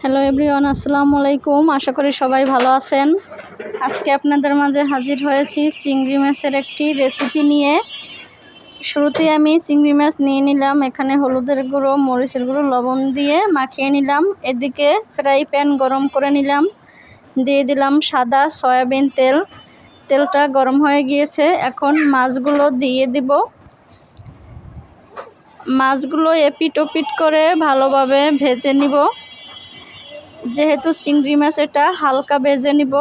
Hello everyone আসসালামু আলাইকুম। আশা করি সবাই ভালো আছেন। আজকে আপনাদের মাঝে হাজির হয়েছি চিংড়ি মাছের একটি রেসিপি নিয়ে। শুরুতে আমি চিংড়ি মাছ নিয়ে নিলাম, এখানে হলুদের গুঁড়ো, মরিচের গুঁড়ো, লবণ দিয়ে মাখিয়ে নিলাম। এদিকে ফ্রাই প্যান গরম করে নিলাম। দিয়ে দিলাম সাদা সয়াবিন তেল। তেলটা গরম হয়ে গিয়েছে, এখন মাছগুলো দিয়ে দিব। মাছগুলো এপিট ওপিট করে ভালোভাবে ভেজে নিব। যেহেতু চিংড়ি মাছ, এটা হালকা ভেজে নিব।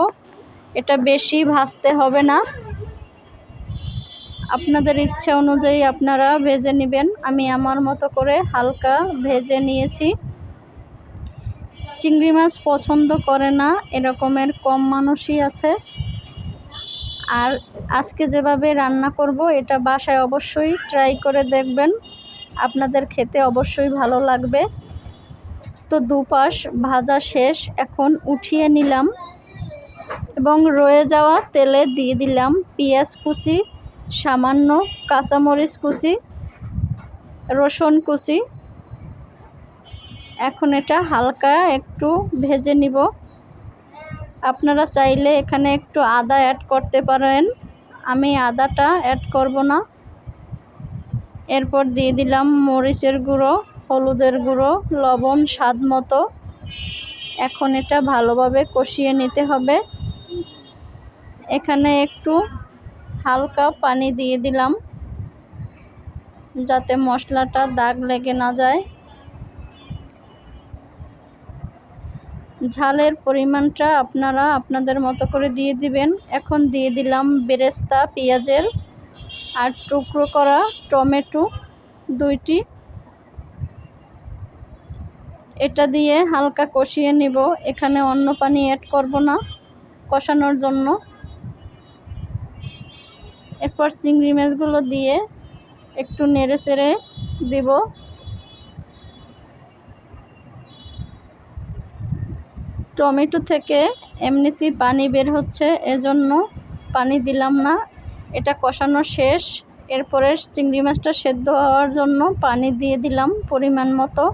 এটা বেশি ভাজতে হবে না। আপনাদের ইচ্ছা অনুযায়ী আপনারা ভেজে নেবেন। আমি আমার মতো করে হালকা ভেজে নিয়েছি। চিংড়ি মাছ পছন্দ করে না, এরকমের কম মানুষই আছে। আর আজকে যেভাবে রান্না করব, এটা বাসায় অবশ্যই ট্রাই করে দেখবেন। আপনাদের খেতে অবশ্যই ভালো লাগবে। তো দুপাশ ভাজা শেষ, এখন উঠিয়ে নিলাম এবং রয়ে যাওয়া তেলে দিয়ে দিলাম পেঁয়াজ কুচি, সামান্য কাঁচামরিচ কুচি, রসুন কুচি। এখন এটা হালকা একটু ভেজে নিব। আপনারা চাইলে এখানে একটু আদা অ্যাড করতে পারেন। আমি আদাটা অ্যাড করব না। এরপর দিয়ে দিলাম মরিচের গুঁড়ো। হলুদের গুঁড়ো, লবণ, স্বাদ মতো। এখন এটা ভালোভাবে কষিয়ে নিতে হবে। এখানে একটু হালকা পানি দিয়ে দিলাম, যাতে মশলাটা দাগ লেগে না যায়। ঝালের পরিমাণটা আপনারা আপনাদের মতো করে দিয়ে দিবেন। এখন দিয়ে দিলাম বেরেস্তা, পেঁয়াজের আর টুকরো করা টমেটো, দুইটি এটা দিয়ে হালকা কষিয়ে নিব। এখানে অন্য পানি অ্যাড করব না কষানোর জন্য। এরপর চিংড়ি মাছগুলো দিয়ে একটু নেড়ে চেড়ে দিব। টমেটো থেকে এমনিতেই পানি বের হচ্ছে, এজন্য পানি দিলাম না। এটা কষানো শেষ। এরপরে চিংড়ি মাছটা সেদ্ধ হওয়ার জন্য পানি দিয়ে দিলাম পরিমাণ মতো।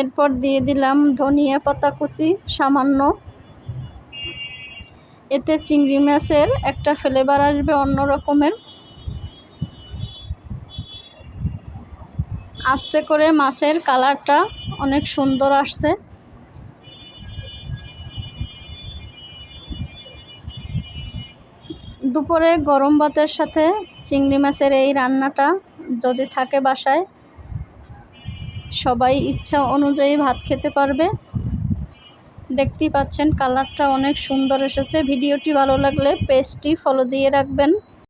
এরপর দিয়ে দিলাম ধনিয়া পাতা কুচি, সামান্য। এতে চিংড়ি মাছের একটা ফ্লেভার আসবে অন্য রকমের। আস্তে করে মাছের কালারটা অনেক সুন্দর আসছে। দুপুরে গরম ভাতের সাথে চিংড়ি মাছের এই রান্নাটা যদি থাকে বাসায় সবাই ইচ্ছা অনুযায়ী ভাত খেতে পারবে। দেখতেই পাচ্ছেন, কালারটা অনেক সুন্দর এসেছে। ভিডিওটি ভালো লাগলে পেজটি ফলো দিয়ে রাখবেন।